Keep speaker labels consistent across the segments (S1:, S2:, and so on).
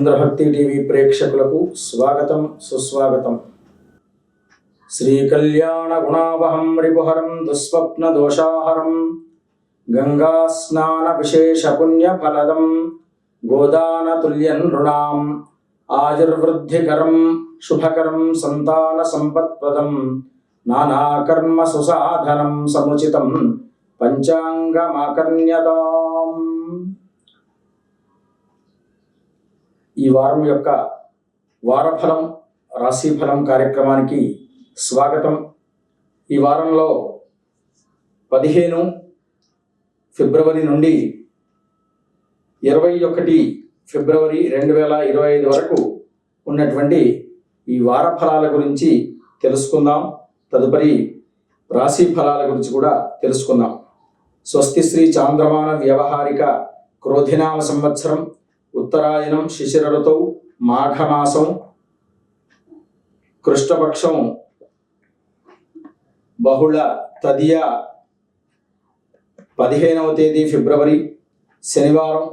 S1: చంద్రభక్తి TV ప్రేక్షకులకు స్వాగతం సుస్వాగతం. శ్రీ కళ్యాణ గుణావహం రిపుహరం దుస్వప్న దోషాహరం గంగా స్నాన విశేష పుణ్య ఫలదం గోదాన తుల్యం నృణాం ఆయుర్వృద్ధికరం శుభకరం సంతాన సంపత్ప్రదం నానాకర్మ సుసాధనం సముచితం పంచాంగమాకర్ణ్యతాం. ఈ వారం యొక్క వారఫలం రాశిఫలం కార్యక్రమానికి స్వాగతం. ఈ వారంలో పదిహేను ఫిబ్రవరి నుండి ఇరవై ఒకటి ఫిబ్రవరి రెండు వేల ఇరవై ఐదు వరకు ఉన్నటువంటి ఈ వార ఫలాల గురించి తెలుసుకుందాం. తదుపరి రాశి ఫలాల గురించి కూడా తెలుసుకుందాం. స్వస్తి శ్రీ చాంద్రమాన వ్యవహారిక క్రోధినామ సంవత్సరం ఉత్తరాయణం శిశిర ఋతువు మాఘమాసం కృష్ణపక్షం బహుళ తదియ పదిహేనవ తేదీ ఫిబ్రవరి శనివారం.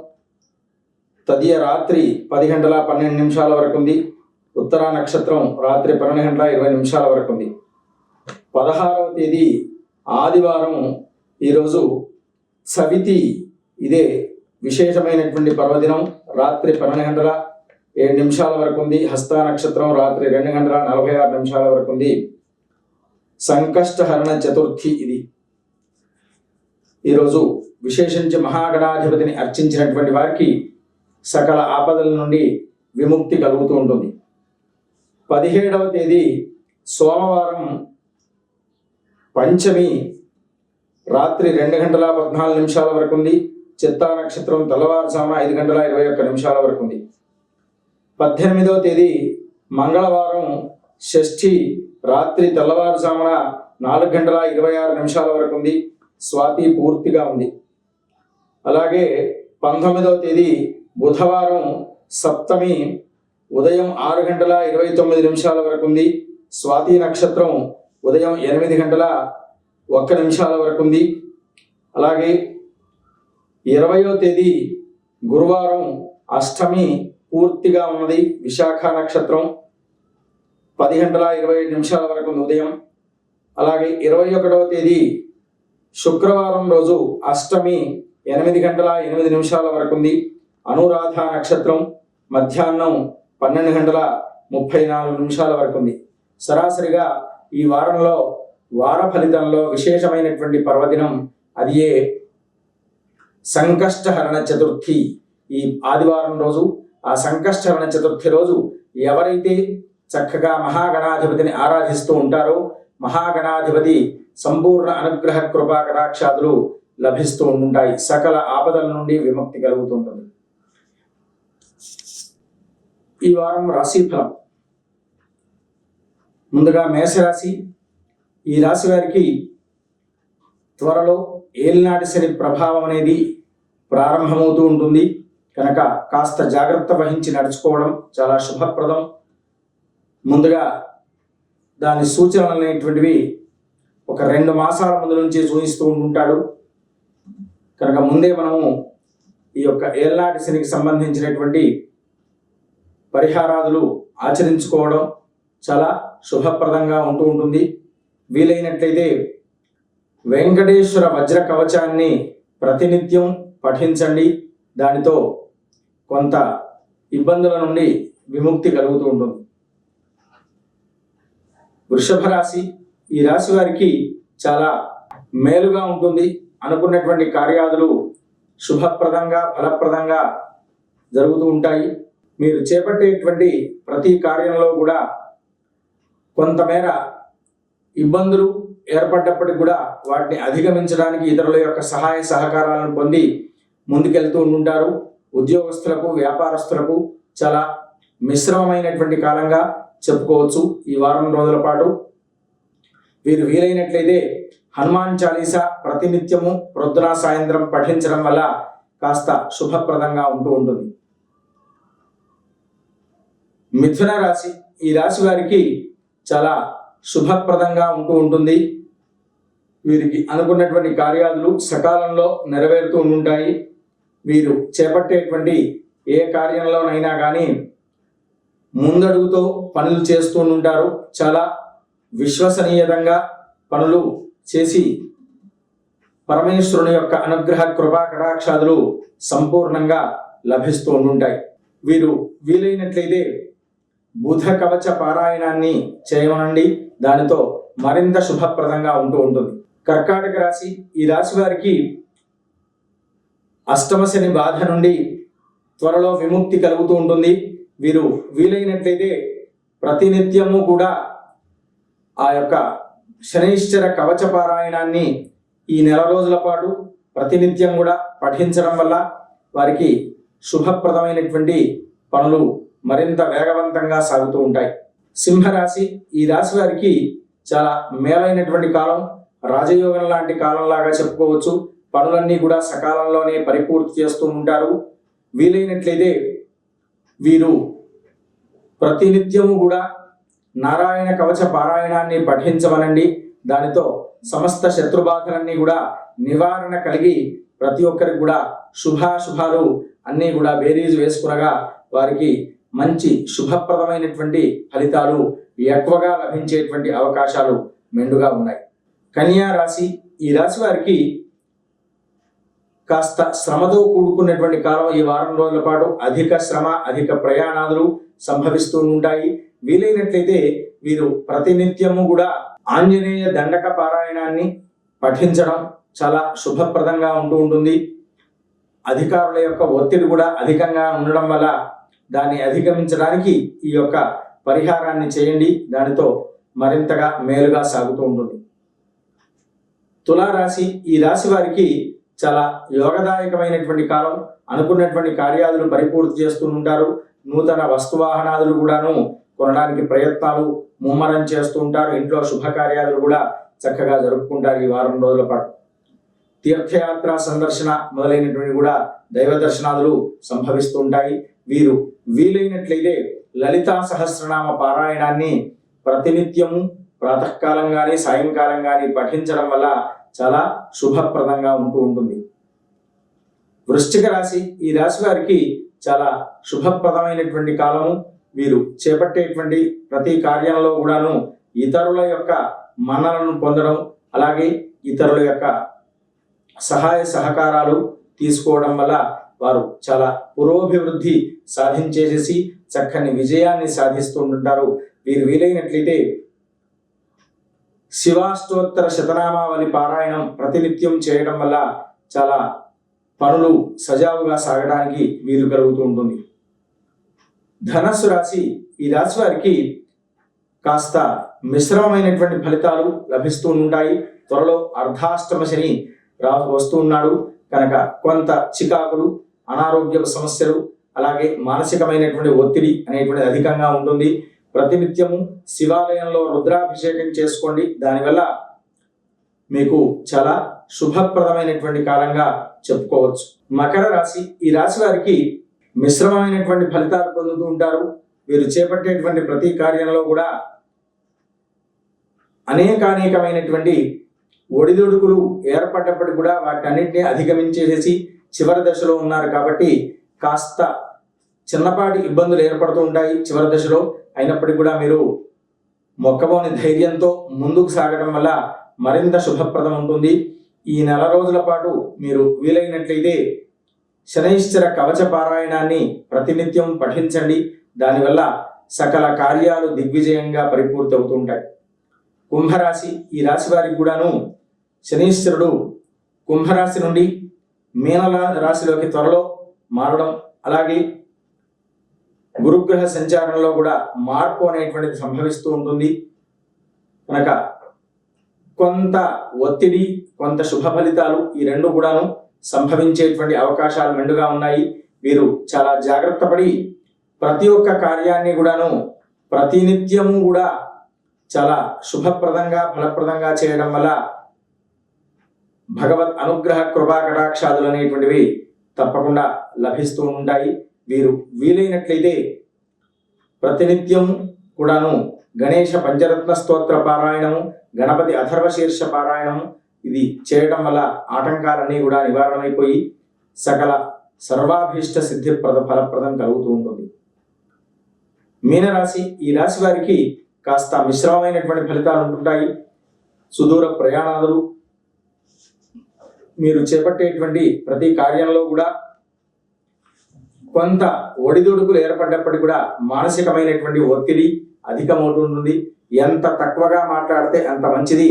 S1: తదియ రాత్రి పది గంటల పన్నెండు నిమిషాల వరకు ఉంది ఉత్తర నక్షత్రం రాత్రి పన్నెండు గంటల ఇరవై నిమిషాల వరకు ఉంది పదహారవ తేదీ ఆదివారం ఈరోజు సవితి. ఇదే విశేషమైనటువంటి పర్వదినం. రాత్రి పన్నెండు గంటల ఏడు నిమిషాల వరకు ఉంది. హస్త నక్షత్రం రాత్రి రెండు గంటల నలభై ఆరు నిమిషాల వరకు ఉంది. సంకష్టహరణ చతుర్థి ఇది. ఈరోజు విశేషించి మహాగణాధిపతిని అర్చించినటువంటి వారికి సకల ఆపదల నుండి విముక్తి కలుగుతూ ఉంటుంది. పదిహేడవ తేదీ సోమవారం పంచమి రాత్రి రెండు గంటల పద్నాలుగు నిమిషాల వరకు ఉంది. చిత్తా నక్షత్రం తెల్లవారుజామున ఐదు గంటల ఇరవై ఒక్క నిమిషాల వరకు ఉంది. పద్దెనిమిదవ తేదీ మంగళవారం షష్ఠి రాత్రి తెల్లవారుజామున నాలుగు గంటల ఇరవై ఆరు నిమిషాల వరకు ఉంది. స్వాతి పూర్తిగా ఉంది. అలాగే పంతొమ్మిదవ తేదీ బుధవారం సప్తమి ఉదయం ఆరు గంటల ఇరవై తొమ్మిది నిమిషాల వరకు ఉంది. స్వాతి నక్షత్రం ఉదయం ఎనిమిది గంటల ఒక్క నిమిషాల వరకు ఉంది. అలాగే ఇరవయో తేదీ గురువారం అష్టమి పూర్తిగా ఉన్నది విశాఖ నక్షత్రం. పది గంటల ఇరవై ఐదు నిమిషాల వరకు ఉంది ఉదయం. అలాగే ఇరవై ఒకటవ తేదీ శుక్రవారం రోజు అష్టమి ఎనిమిది గంటల ఎనిమిది నిమిషాల వరకు ఉంది. అనురాధ నక్షత్రం మధ్యాహ్నం పన్నెండు గంటల ముప్పై నాలుగు నిమిషాల వరకు ఉంది. సరాసరిగా ఈ వారంలో వార ఫలితంలో విశేషమైనటువంటి పర్వదినం. అది ఏ సంకష్టహరణ చతుర్థి ఈ ఆదివారం రోజు ఆ సంకష్టహరణ చతుర్థి రోజు ఎవరైతే చక్కగా మహాగణాధిపతిని ఆరాధిస్తూ ఉంటారో మహాగణాధిపతి సంపూర్ణ అనుగ్రహ కృపా కటాక్షాదులు లభిస్తూ ఉంటాయి. సకల ఆపదల నుండి విముక్తి కలుగుతుంటుంది. ఈ వారం రాశి ఫలం. ముందుగా మేషరాశి. ఈ రాశి వారికి త్వరలో ఏలినాటి శని ప్రభావం అనేది ప్రారంభమవుతూ ఉంటుంది. కనుక కాస్త జాగ్రత్త వహించి నడుచుకోవడం చాలా శుభప్రదం. ముందుగా దాని సూచనలు అనేటువంటివి ఒక రెండు మాసాల ముందు నుంచి చూపిస్తూ ఉంటుంటాడు కనుక ముందే మనము ఈ యొక్క ఏళ్ళనాటి శనికి సంబంధించినటువంటి పరిహారాదులు ఆచరించుకోవడం చాలా శుభప్రదంగా ఉంటూ ఉంటుంది. వీలైనట్లయితే వెంకటేశ్వర వజ్ర కవచాన్ని ప్రతినిత్యం పఠించండి. దానితో కొంత ఇబ్బందుల నుండి విముక్తి కలుగుతూ ఉంటుంది. వృషభ రాశి ఈ రాశి వారికి చాలా మేలుగా ఉంటుంది. అనుకున్నటువంటి కార్యాదులు శుభప్రదంగా ఫలప్రదంగా జరుగుతూ ఉంటాయి. మీరు చేపట్టేటువంటి ప్రతి కార్యంలో కూడా కొంతమేర ఇబ్బందులు ఏర్పడ్డప్పటికి కూడా వాటిని అధిగమించడానికి ఇతరుల యొక్క సహాయ సహకారాలను పొంది ముందుకెళ్తూ ఉంటుంటారు ఉద్యోగస్తులకు వ్యాపారస్తులకు చాలా మిశ్రమమైనటువంటి కాలంగా చెప్పుకోవచ్చు ఈ వారం రోజుల పాటు. వీరు వీలైనట్లయితే హనుమాన్ చాలీసా ప్రతినిత్యము ప్రొద్దున సాయంత్రం పఠించడం వల్ల కాస్త శుభప్రదంగా ఉంటూ ఉంటుంది. మిథున రాశి ఈ రాశి వారికి చాలా శుభప్రదంగా ఉంటూ ఉంటుంది. వీరికి అనుకున్నటువంటి కార్యాలు సకాలంలో నెరవేరుతూ ఉంటాయి వీరు చేపట్టేటువంటి ఏ కార్యంలోనైనా కానీ ముందడుగుతో పనులు చేస్తూ ఉంటారు. చాలా విశ్వసనీయంగా పనులు చేసి పరమేశ్వరుని యొక్క అనుగ్రహ కృపా కటాక్షాదులు సంపూర్ణంగా లభిస్తూ ఉంటాయి. వీరు వీలైనట్లయితే బుధ కవచ పారాయణాన్ని చేయమనండి. దానితో మరింత శుభప్రదంగా ఉంటూ ఉంటుంది. కర్కాటక రాశి ఈ రాశి వారికి అష్టమ శని బాధ నుండి త్వరలో విముక్తి కలుగుతూ ఉంటుంది. వీరు వీలైనట్లయితే ప్రతినిత్యము కూడా ఆ యొక్క శనైశ్చర కవచ పారాయణాన్ని ఈ నెల రోజుల పాటు ప్రతినిత్యం కూడా పఠించడం వల్ల వారికి శుభప్రదమైనటువంటి పనులు మరింత వేగవంతంగా సాగుతూ ఉంటాయి. సింహరాశి ఈ రాశి వారికి చాలా మేలైనటువంటి కాలం రాజయోగం లాంటి కాలంలాగా చెప్పుకోవచ్చు. పనులన్నీ కూడా సకాలంలోనే పరిపూర్తి చేస్తూ ఉంటారు. వీలైనట్లయితే వీరు ప్రతినిత్యము కూడా నారాయణ కవచ పారాయణాన్ని పఠించమనండి. దానితో సమస్త శత్రుబాధలన్నీ కూడా నివారణ కలిగి ప్రతి ఒక్కరికి కూడా శుభాశుభాలు అన్నీ కూడా బేరీజు వేసుకునగా వారికి మంచి శుభప్రదమైనటువంటి ఫలితాలు ఎక్కువగా లభించేటువంటి అవకాశాలు మెండుగా ఉన్నాయి. కన్యా రాశి ఈ రాశి వారికి కాస్త శ్రమతో కూడుకున్నటువంటి కాలం ఈ వారం రోజుల పాటు అధిక శ్రమ అధిక ప్రయాణాలు సంభవిస్తూ ఉంటాయి. వీలైనట్లయితే వీరు ప్రతినిత్యము కూడా ఆంజనేయ దండక పారాయణాన్ని పఠించడం చాలా శుభప్రదంగా ఉంటూ ఉంటుంది. అధికారుల యొక్క ఒత్తిడి కూడా అధికంగా ఉండడం వల్ల దాన్ని అధిగమించడానికి ఈ యొక్క పరిహారాన్ని చేయండి. దానితో మరింతగా మేలుగా సాగుతూ ఉంటుంది. తులారాశి ఈ రాశి వారికి చాలా యోగదాయకమైనటువంటి కాలం. అనుకున్నటువంటి కార్యాలు పరిపూర్తి చేస్తూ ఉంటారు. నూతన వస్తువాహనాదులు కూడాను కొనడానికి ప్రయత్నాలు ముమ్మరం చేస్తూ ఉంటారు. ఇంట్లో శుభకార్యాలు కూడా చక్కగా జరుపుకుంటారు ఈ వారం రోజుల పాటు. తీర్థయాత్ర సందర్శన మొదలైనటువంటి కూడా దైవ దర్శనాదులు సంభవిస్తూ ఉంటాయి. వీరు వీలైనట్లయితే లలితా సహస్రనామ పారాయణాన్ని ప్రతినిత్యము ప్రాతకాలం కానీ సాయంకాలం కానీ పఠించడం వల్ల చాలా శుభప్రదంగా ఉంటూ ఉంటుంది. వృశ్చిక రాశి ఈ రాశి వారికి చాలా శుభప్రదమైనటువంటి కాలము. వీరు చేపట్టేటువంటి ప్రతి కార్యంలో కూడాను ఇతరుల యొక్క మన్నలను పొందడం అలాగే ఇతరుల యొక్క సహాయ సహకారాలు తీసుకోవడం వల్ల వారు చాలా పురోభివృద్ధి సాధించేసేసి చక్కని విజయాన్ని సాధిస్తూ ఉంటుంటారు. వీరు వీలైనట్లయితే శివాష్టోత్తర శతనామావళి పారాయణం ప్రతినిత్యం చేయడం వల్ల చాలా పనులు సజావుగా సాగడానికి వీలు కలుగుతూ ఉంటుంది. ధనస్సు రాశి ఈ రాశి వారికి కాస్త మిశ్రమమైనటువంటి ఫలితాలు లభిస్తూ ఉంటాయి. త్వరలో అర్ధాష్టమ శని రా వస్తూ ఉన్నాడు. కనుక కొంత చికాకులు అనారోగ్య సమస్యలు అలాగే మానసికమైనటువంటి ఒత్తిడి అనేటువంటి అధికంగా ఉంటుంది. ప్రతినిత్యము శివాలయంలో రుద్రాభిషేకం చేసుకోండి. దానివల్ల మీకు చాలా శుభప్రదమైనటువంటి కాలంగా చెప్పుకోవచ్చు. మకర రాశి ఈ రాశి వారికి మిశ్రమమైనటువంటి ఫలితాలు పొందుతూ ఉంటారు. వీరు చేపట్టేటువంటి ప్రతి కార్యంలో కూడా అనేకానేకమైనటువంటి ఒడిదుడుకులు ఏర్పడ్డప్పటికి కూడా వాటన్నిటిని అధిగమించేసేసి చివరి దశలో ఉన్నారు కాబట్టి కాస్త చిన్నపాటి ఇబ్బందులు ఏర్పడుతూ ఉంటాయి. చివరి దశలో అయినప్పటికీ కూడా మీరు మొక్కబోని ధైర్యంతో ముందుకు సాగడం వల్ల మరింత శుభప్రదం ఉంటుంది. ఈ నెల రోజుల పాటు మీరు వీలైనట్లయితే శనైశ్చర కవచ పారాయణాన్ని ప్రతినిత్యం పఠించండి. దానివల్ల సకల కార్యాలు దిగ్విజయంగా పరిపూర్తి అవుతుంటాయి కుంభరాశి ఈ రాశి వారికి కూడాను శనీశ్వరుడు కుంభరాశి నుండి మీన రాశిలోకి త్వరలో మారడం అలాగే గురుగ్రహ సంచారంలో కూడా మార్పు అనేటువంటిది సంభవిస్తూ ఉంటుంది. కనుక కొంత ఒత్తిడి కొంత శుభ ఫలితాలు ఈ రెండు కూడాను సంభవించేటువంటి అవకాశాలు మెండుగా ఉన్నాయి. వీరు చాలా జాగ్రత్త పడి ప్రతి ఒక్క కార్యాన్ని కూడాను ప్రతినిత్యము కూడా చాలా శుభప్రదంగా ఫలప్రదంగా చేయడం వల్ల భగవత్ అనుగ్రహ కృపా కటాక్షాదులు అనేటువంటివి తప్పకుండా లభిస్తూ ఉంటాయి. వీరు వీలైనట్లయితే ప్రతినిత్యం కూడాను గణేష పంచరత్న స్తోత్ర పారాయణము గణపతి అథర్వశీర్ష పారాయణం పారాయణము ఇది చేయడం వల్ల ఆటంకాలన్నీ కూడా నివారణమైపోయి సకల సర్వాభీష్ట సిద్ధిప్రద ఫలప్రదం కలుగుతూ ఉంటుంది. మీనరాశి ఈ రాశి వారికి కాస్త మిశ్రమమైనటువంటి ఫలితాలు ఉంటుంటాయి. సుదూర ప్రయాణాలు మీరు చేపట్టేటువంటి ప్రతి కార్యంలో కూడా కొంత ఒడిదుడుకులు ఏర్పడ్డప్పటికీ కూడా మానసికమైనటువంటి ఒత్తిడి అధికమవుతుంటుంది. ఎంత తక్కువగా మాట్లాడితే అంత మంచిది.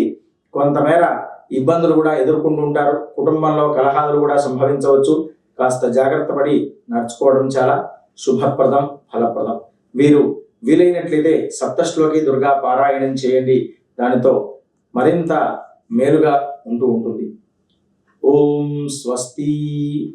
S1: కొంతమేర ఇబ్బందులు కూడా ఎదుర్కొంటూ ఉంటారు. కుటుంబంలో కలహాలు కూడా సంభవించవచ్చు. కాస్త జాగ్రత్త పడి నడుచుకోవడం చాలా శుభప్రదం ఫలప్రదం. వీరు వీలైనట్లయితే సప్తశ్లోకి దుర్గా పారాయణం చేయండి. దానితో మరింత మేలుగా ఉంటూ ఉంటుంది. ఓం స్వస్తి.